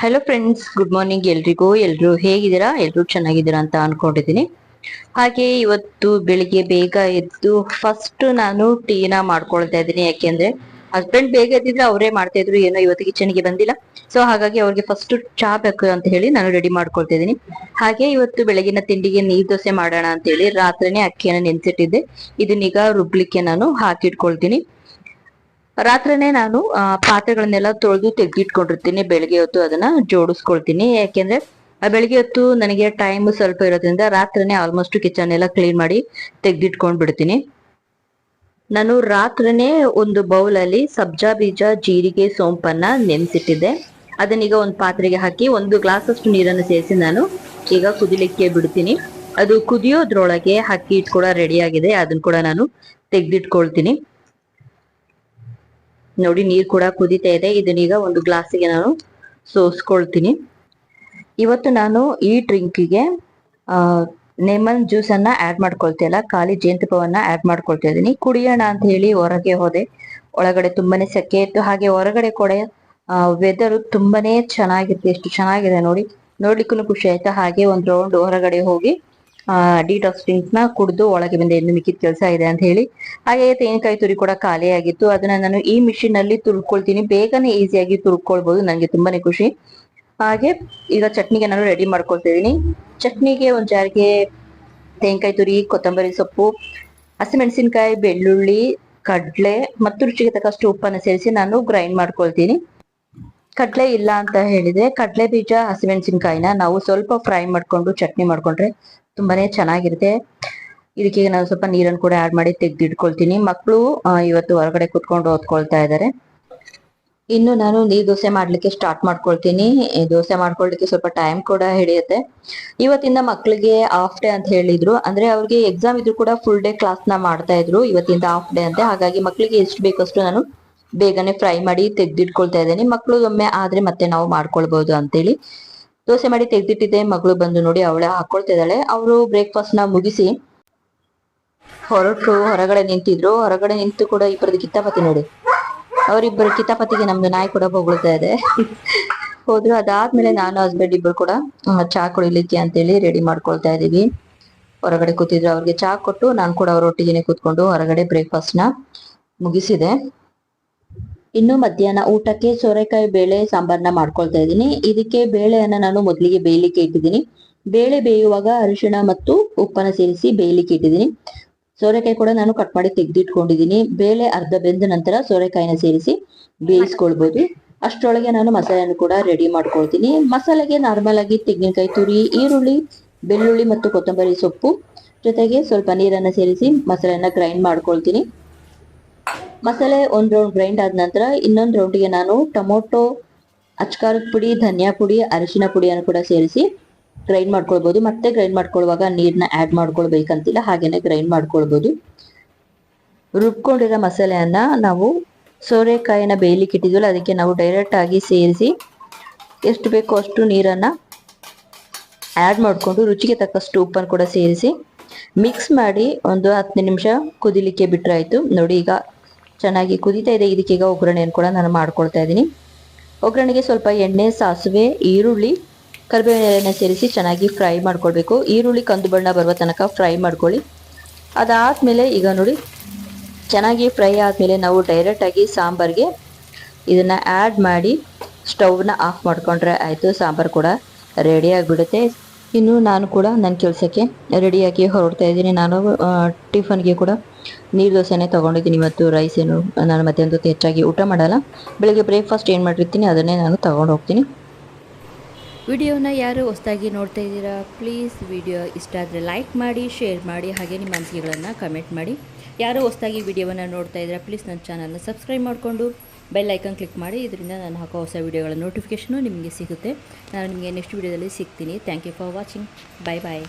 Hello friends good morning ಎಲ್ರಿಗೂ. ಎಲ್ರು ಹೇಗಿದ್ದೀರಾ? ಎಲ್ರು ಚೆನ್ನಾಗಿದ್ದೀರಾ ಅಂತ ಅನ್ಕೊಂಡಿದ್ದೀನಿ. ಹಾಗೆ ಇವತ್ತು ಬೆಳಿಗ್ಗೆ ಬೇಗ ಎದ್ದು ಫಸ್ಟ್ ನಾನು ಟೀನ ಮಾಡ್ಕೊಳ್ತಾ ಇದ್ದೀನಿ. ಯಾಕೆಂದ್ರೆ ಹಸ್ಬೆಂಡ್ ಬೇಗ ಎದ್ದಿದ್ರೆ ಅವರೇ ಮಾಡ್ತಾ ಇದ್ರು, ಏನೋ ಇವತ್ತು ಕಿಚನ್ಗೆ ಬಂದಿಲ್ಲ. ಸೊ ಹಾಗಾಗಿ ಅವ್ರಿಗೆ ಫಸ್ಟ್ ಚಾ ಬೇಕು ಅಂತ ಹೇಳಿ ನಾನು ರೆಡಿ ಮಾಡ್ಕೊಳ್ತಾ ಇದ್ದೀನಿ. ಹಾಗೆ ಇವತ್ತು ಬೆಳಗಿನ ತಿಂಡಿಗೆ ನೀರ್ ದೋಸೆ ಮಾಡೋಣ ಅಂತ ಹೇಳಿ ರಾತ್ರಿನೇ ಅಕ್ಕಿಯನ್ನು ನೆನ್ಸಿಟ್ಟಿದ್ದೆ. ಇದನ್ನೀಗ ರುಬ್ಲಿಕ್ಕೆ ನಾನು ಹಾಕಿಟ್ಕೊಳ್ತೀನಿ. ರಾತ್ರಿನೇ ನಾನು ಪಾತ್ರೆಗಳನ್ನೆಲ್ಲ ತೊಳೆದು ತೆಗೆದಿಟ್ಕೊಂಡಿರ್ತೀನಿ, ಬೆಳಿಗ್ಗೆ ಹೊತ್ತು ಅದನ್ನ ಜೋಡಿಸ್ಕೊಳ್ತೀನಿ. ಯಾಕೆಂದ್ರೆ ಬೆಳಿಗ್ಗೆ ಹೊತ್ತು ನನಗೆ ಟೈಮ್ ಸ್ವಲ್ಪ ಇರೋದ್ರಿಂದ ರಾತ್ರಿನೇ ಆಲ್ಮೋಸ್ಟ್ ಕಿಚನ್ ಎಲ್ಲ ಕ್ಲೀನ್ ಮಾಡಿ ತೆಗೆದಿಟ್ಕೊಂಡ್ ಬಿಡ್ತೀನಿ. ನಾನು ರಾತ್ರಿನೇ ಒಂದು ಬೌಲ್ ಅಲ್ಲಿ ಸಬ್ಜಾ, ಬೀಜ, ಜೀರಿಗೆ, ಸೋಂಪನ್ನ ನೆನೆಸಿಟ್ಟಿದ್ದೆ. ಅದನ್ನೀಗ ಒಂದು ಪಾತ್ರೆಗೆ ಹಾಕಿ ಒಂದು ಗ್ಲಾಸ್ ಅಷ್ಟು ನೀರನ್ನು ಸೇರಿಸಿ ನಾನು ಈಗ ಕುದಿಲಿಕ್ಕೆ ಬಿಡ್ತೀನಿ. ಅದು ಕುದಿಯೋದ್ರೊಳಗೆ ಅಕ್ಕಿ ಹಿಟ್ಟು ಕೂಡ ರೆಡಿ ಆಗಿದೆ. ಅದನ್ನ ಕೂಡ ನಾನು ತೆಗೆದಿಟ್ಕೊಳ್ತೀನಿ. ನೋಡಿ, ನೀರ್ ಕೂಡ ಕುದಿತಾ ಇದೆ. ಇದನ್ನೀಗ ಒಂದು ಗ್ಲಾಸಿಗೆ ನಾನು ಸೋಸ್ಕೊಳ್ತೀನಿ. ಇವತ್ತು ನಾನು ಈ ಡ್ರಿಂಕಿಗೆ ನೆಮನ್ ಜ್ಯೂಸ್ ಅನ್ನ ಆಡ್ ಮಾಡ್ಕೊಳ್ತಿಲ್ಲ ಖಾಲಿ ಜೇನುತುಪ್ಪವನ್ನ ಆಡ್ ಮಾಡ್ಕೊಳ್ತಾ ಇದ್ದೀನಿ. ಕುಡಿಯೋಣ ಅಂತ ಹೇಳಿ ಹೊರಗೆ ಹೋದೆ. ಒಳಗಡೆ ತುಂಬಾನೇ ಸೆಕೆ ಇತ್ತು. ಹಾಗೆ ಹೊರಗಡೆ ಕೂಡ ವೆದರ್ ತುಂಬಾನೇ ಚೆನ್ನಾಗಿತ್ತು. ಎಷ್ಟು ಚೆನ್ನಾಗಿದೆ ನೋಡಿ. ನೋಡ್ಲಿಕ್ಕೂ ಖುಷಿ ಆಯ್ತು. ಹಾಗೆ ಒಂದ್ ರೌಂಡ್ ಹೊರಗಡೆ ಹೋಗಿ ಡಿಟಾಕ್ಸ್ ಡ್ರಿಂಕ್ಸ್ನ ಕುಡಿದು ಒಳಗೆ ಬಂದ. ಇನ್ನು ಮಿಕ್ಕಿದ ಕೆಲಸ ಇದೆ ಅಂತ ಹೇಳಿ. ಹಾಗೆ ತೆಂಗಿನಕಾಯಿ ತುರಿ ಕೂಡ ಖಾಲಿ ಆಗಿತ್ತು. ಅದನ್ನ ನಾನು ಈ ಮಿಷಿನ್ ಅಲ್ಲಿ ತುರ್ಕೊಳ್ತೀನಿ. ಬೇಗನೆ ಈಸಿಯಾಗಿ ತುರ್ಕೊಳ್ಬಹುದು ನನಗೆ ತುಂಬಾನೇ ಖುಷಿ. ಹಾಗೆ ಈಗ ಚಟ್ನಿಗೆ ನಾನು ರೆಡಿ ಮಾಡ್ಕೊಳ್ತಾ ಇದೀನಿ ಚಟ್ನಿಗೆ ಒಂದ್ ಜಾರಿಗೆ ತೆಂಗಿನಕಾಯಿ ತುರಿ, ಕೊತ್ತಂಬರಿ ಸೊಪ್ಪು, ಹಸಿಮೆಣಸಿನಕಾಯಿ, ಬೆಳ್ಳುಳ್ಳಿ, ಕಡ್ಲೆ ಮತ್ತು ರುಚಿಗೆ ತಕ್ಕಷ್ಟು ಉಪ್ಪನ್ನು ಸೇರಿಸಿ ನಾನು ಗ್ರೈಂಡ್ ಮಾಡ್ಕೊಳ್ತೀನಿ. ಕಡ್ಲೆ ಇಲ್ಲ ಅಂತ ಹೇಳಿದ್ರೆ ಕಡ್ಲೆ ಬೀಜ, ಹಸಿಮೆಣಸಿನಕಾಯಿನ ನಾವು ಸ್ವಲ್ಪ ಫ್ರೈ ಮಾಡ್ಕೊಂಡು ಚಟ್ನಿ ಮಾಡ್ಕೊಂಡ್ರೆ ತುಂಬಾನೇ ಚೆನ್ನಾಗಿರುತ್ತೆ. ಇದಕ್ಕೆ ನಾನು ಸ್ವಲ್ಪ ನೀರನ್ನು ಕೂಡ ಆಡ್ ಮಾಡಿ ತೆಗೆದಿಟ್ಕೊಳ್ತೀನಿ. ಮಕ್ಕಳು ಇವತ್ತು ಹೊರಗಡೆ ಕುತ್ಕೊಂಡು ಓದ್ಕೊಳ್ತಾ ಇದ್ದಾರೆ ಇನ್ನು ನಾನು ನೀರ್ ದೋಸೆ ಮಾಡ್ಲಿಕ್ಕೆ ಸ್ಟಾರ್ಟ್ ಮಾಡ್ಕೊಳ್ತೀನಿ. ದೋಸೆ ಮಾಡ್ಕೊಳ್ಲಿಕ್ಕೆ ಸ್ವಲ್ಪ ಟೈಮ್ ಕೂಡ ಹಿಡಿಯುತ್ತೆ. ಇವತ್ತಿಂದ ಮಕ್ಕಳಿಗೆ ಹಾಫ್ ಡೇ ಅಂತ ಹೇಳಿದ್ರು. ಅಂದ್ರೆ ಅವ್ರಿಗೆ ಎಕ್ಸಾಮ್ ಇದ್ರು ಕೂಡ ಫುಲ್ ಡೇ ಕ್ಲಾಸ್ನ ಮಾಡ್ತಾ ಇದ್ರು. ಇವತ್ತಿಂದ ಹಾಫ್ ಡೇ ಅಂತೆ. ಹಾಗಾಗಿ ಮಕ್ಕಳಿಗೆ ಎಷ್ಟು ಬೇಕಷ್ಟು ನಾನು ಬೇಗನೆ ಫ್ರೈ ಮಾಡಿ ತೆಗ್ದಿಟ್ಕೊಳ್ತಾ ಇದ್ದೀನಿ. ಮಕ್ಕಳು ಒಮ್ಮೆ ಆದ್ರೆ ಮತ್ತೆ ನಾವು ಮಾಡ್ಕೊಳ್ಬಹುದು ಅಂತೇಳಿ. ದೋಸೆ ಮಾಡಿ ತೆಗ್ದಿಟ್ಟಿದ್ದೆ, ಮಗಳು ಬಂದು ನೋಡಿ ಅವಳೆ ಹಾಕೊಳ್ತಾ ಇದ್ದಾಳೆ. ಅವರು ಬ್ರೇಕ್ಫಾಸ್ಟ್ನ ಮುಗಿಸಿ ಹೊರಟು ಹೊರಗಡೆ ನಿಂತಿದ್ರು. ಹೊರಗಡೆ ನಿಂತು ಕೂಡ ಇಬ್ಬರದ್ದು ಕಿತ್ತಾಪತಿ ನೋಡಿ. ಅವರಿಬ್ಬರು ಕಿತಾಪತಿಗೆ ನಮ್ದು ನಾಯಿ ಕೂಡ ಬೊಗಳ್ತಾ ಇದೆ. ಹೋದ್ರು. ಅದಾದ್ಮೇಲೆ ನಾನು ಹಸ್ಬೆಂಡ್ ಇಬ್ಬರು ಕೂಡ ಚಾ ಕುಡಿಲಿಕ್ಕೆ ಅಂತೇಳಿ ರೆಡಿ ಮಾಡ್ಕೊಳ್ತಾ ಇದೀವಿ ಹೊರಗಡೆ ಕೂತಿದ್ರು. ಅವ್ರಿಗೆ ಚಾ ಕೊಟ್ಟು ನಾನು ಕೂಡ ಅವರೊಟ್ಟಿಗೆನೆ ಕೂತ್ಕೊಂಡು ಹೊರಗಡೆ ಬ್ರೇಕ್ಫಾಸ್ಟ್ನ ಮುಗಿಸಿದೆ. ಇನ್ನು ಮಧ್ಯಾಹ್ನ ಊಟಕ್ಕೆ ಸೋರೆಕಾಯಿ ಬೇಳೆ, ಸಾಂಬಾರ್ನ ಮಾಡ್ಕೊಳ್ತಾ ಇದ್ದೀನಿ. ಇದಕ್ಕೆ ಬೇಳೆಯನ್ನ ನಾನು ಮೊದಲಿಗೆ ಬೇಯಲಿಕ್ಕೆ ಇಟ್ಟಿದ್ದೀನಿ. ಬೇಳೆ ಬೇಯುವಾಗ ಅರಿಶಿಣ ಮತ್ತು ಉಪ್ಪನ್ನ ಸೇರಿಸಿ ಬೇಯಲಿಕ್ಕೆ ಇಟ್ಟಿದ್ದೀನಿ. ಸೋರೆಕಾಯಿ ಕೂಡ ನಾನು ಕಟ್ ಮಾಡಿ ತೆಗೆದಿಟ್ಕೊಂಡಿದ್ದೀನಿ. ಬೇಳೆ ಅರ್ಧ ಬೆಂದ ನಂತರ ಸೋರೆಕಾಯಿನ ಸೇರಿಸಿ ಬೇಯಿಸ್ಕೊಳ್ಬೋದು. ಅಷ್ಟರೊಳಗೆ ನಾನು ಮಸಾಲೆಯನ್ನು ಕೂಡ ರೆಡಿ ಮಾಡ್ಕೊಳ್ತೀನಿ. ಮಸಾಲೆಗೆ ನಾರ್ಮಲ್ ಆಗಿ ತೆಂಗಿನಕಾಯಿ ತುರಿ, ಈರುಳ್ಳಿ, ಬೆಳ್ಳುಳ್ಳಿ ಮತ್ತು ಕೊತ್ತಂಬರಿ ಸೊಪ್ಪು ಜೊತೆಗೆ ಸ್ವಲ್ಪ ನೀರನ್ನು ಸೇರಿಸಿ ಮಸಾಲೆಯನ್ನು ಗ್ರೈಂಡ್ ಮಾಡ್ಕೊಳ್ತೀನಿ. ಮಸಾಲೆ ಒಂದು ರೌಂಡ್ ಗ್ರೈಂಡ್ ಆದ ನಂತರ ಇನ್ನೊಂದು ರೌಂಡಿಗೆ ನಾನು ಟೊಮೊಟೊ, ಅಚ್ಕಾರದ ಪುಡಿ, ಧನಿಯಾ ಪುಡಿ, ಅರಿಶಿನ ಪುಡಿಯನ್ನು ಕೂಡ ಸೇರಿಸಿ ಗ್ರೈಂಡ್ ಮಾಡ್ಕೊಳ್ಬೋದು. ಮತ್ತೆ ಗ್ರೈಂಡ್ ಮಾಡ್ಕೊಳ್ಳುವಾಗ ನೀರನ್ನ ಆಡ್ ಮಾಡ್ಕೊಳ್ಬೇಕಂತಿಲ್ಲ, ಹಾಗೇನೆ ಗ್ರೈಂಡ್ ಮಾಡ್ಕೊಳ್ಬೋದು. ರುಬ್ಕೊಂಡಿರೋ ಮಸಾಲೆಯನ್ನ ನಾವು ಸೋರೆಕಾಯಿನ ಬೇಯಲಿಕ್ಕೆ ಇಟ್ಟಿದ್ವಲ್ಲ, ಅದಕ್ಕೆ ನಾವು ಡೈರೆಕ್ಟ್ ಆಗಿ ಸೇರಿಸಿ ಎಷ್ಟು ಬೇಕೋ ಅಷ್ಟು ನೀರನ್ನ ಆಡ್ ಮಾಡಿಕೊಂಡು ರುಚಿಗೆ ತಕ್ಕಷ್ಟು ಉಪ್ಪನ್ನು ಕೂಡ ಸೇರಿಸಿ ಮಿಕ್ಸ್ ಮಾಡಿ ಒಂದು ಹತ್ತು ನಿಮಿಷ ಕುದಿಲಿಕ್ಕೆ ಬಿಟ್ರಾಯ್ತು. ನೋಡಿ ಈಗ ಚೆನ್ನಾಗಿ ಕುದಿತಾ ಇದೆ. ಇದಕ್ಕೆ ಈಗ ಒಗ್ಗರಣೆಯನ್ನು ಕೂಡ ನಾನು ಮಾಡ್ಕೊಳ್ತಾ ಇದ್ದೀನಿ. ಒಗ್ಗರಣೆಗೆ ಸ್ವಲ್ಪ ಎಣ್ಣೆ, ಸಾಸಿವೆ, ಈರುಳ್ಳಿ, ಕರಿಬೇವಿನ ಸೇರಿಸಿ ಚೆನ್ನಾಗಿ ಫ್ರೈ ಮಾಡ್ಕೊಳ್ಬೇಕು. ಈರುಳ್ಳಿ ಕಂದು ಬಣ್ಣ ಬರುವ ತನಕ ಫ್ರೈ ಮಾಡ್ಕೊಳ್ಳಿ. ಅದಾದಮೇಲೆ ಈಗ ನೋಡಿ, ಚೆನ್ನಾಗಿ ಫ್ರೈ ಆದಮೇಲೆ ನಾವು ಡೈರೆಕ್ಟಾಗಿ ಸಾಂಬಾರಿಗೆ ಇದನ್ನು ಆ್ಯಡ್ ಮಾಡಿ ಸ್ಟವ್ನ ಆಫ್ ಮಾಡಿಕೊಂಡ್ರೆ ಆಯಿತು, ಸಾಂಬಾರು ಕೂಡ ರೆಡಿ ಆಗಿಬಿಡುತ್ತೆ. ಇನ್ನು ನಾನು ಕೂಡ ನನ್ನ ಕೆಲಸಕ್ಕೆ ರೆಡಿಯಾಗಿ ಹೊರಡ್ತಾ ಇದ್ದೀನಿ. ನಾನು ಟಿಫನ್ಗೆ ಕೂಡ ನೀರು ದೋಸೆನೇ ತೊಗೊಂಡಿದ್ದೀನಿ. ಇವತ್ತು ರೈಸ್ ಏನು, ನಾನು ಮತ್ತೆ ಹೊತ್ತು ಹೆಚ್ಚಾಗಿ ಊಟ ಮಾಡಲ್ಲ. ಬೆಳಗ್ಗೆ ಬ್ರೇಕ್ಫಾಸ್ಟ್ ಏನು ಮಾಡಿರ್ತೀನಿ, ಅದನ್ನೇ ನಾನು ತೊಗೊಂಡು ಹೋಗ್ತೀನಿ. ವಿಡಿಯೋನ ಯಾರು ಹೊಸದಾಗಿ ನೋಡ್ತಾ ಇದ್ದೀರಾ ಪ್ಲೀಸ್ ವಿಡಿಯೋ ಇಷ್ಟ ಆದರೆ ಲೈಕ್ ಮಾಡಿ ಶೇರ್ ಮಾಡಿ, ಹಾಗೆ ನಿಮ್ಮ ಅನಿಸಿಕೆಗಳನ್ನು ಕಮೆಂಟ್ ಮಾಡಿ. ಯಾರು ಹೊಸದಾಗಿ ವಿಡಿಯೋವನ್ನು ನೋಡ್ತಾ ಇದ್ದೀರಾ ಪ್ಲೀಸ್ ನನ್ನ ಚಾನಲ್ನ ಸಬ್ಸ್ಕ್ರೈಬ್ ಮಾಡಿಕೊಂಡು. ಬೆಲ್ ಐಕನ್ ಕ್ಲಿಕ್ ಮಾಡಿ, ಇದರಿಂದ ನಾನು ಹಾಕೋ ಹೊಸ ವೀಡಿಯೋಗಳ ನೋಟಿಫಿಕೇಷನು ನಿಮಗೆ ಸಿಗುತ್ತೆ. ನಾನು ನಿಮಗೆ ನೆಕ್ಸ್ಟ್ ವೀಡಿಯೋದಲ್ಲಿ ಸಿಗ್ತೀನಿ. Thank you for watching bye bye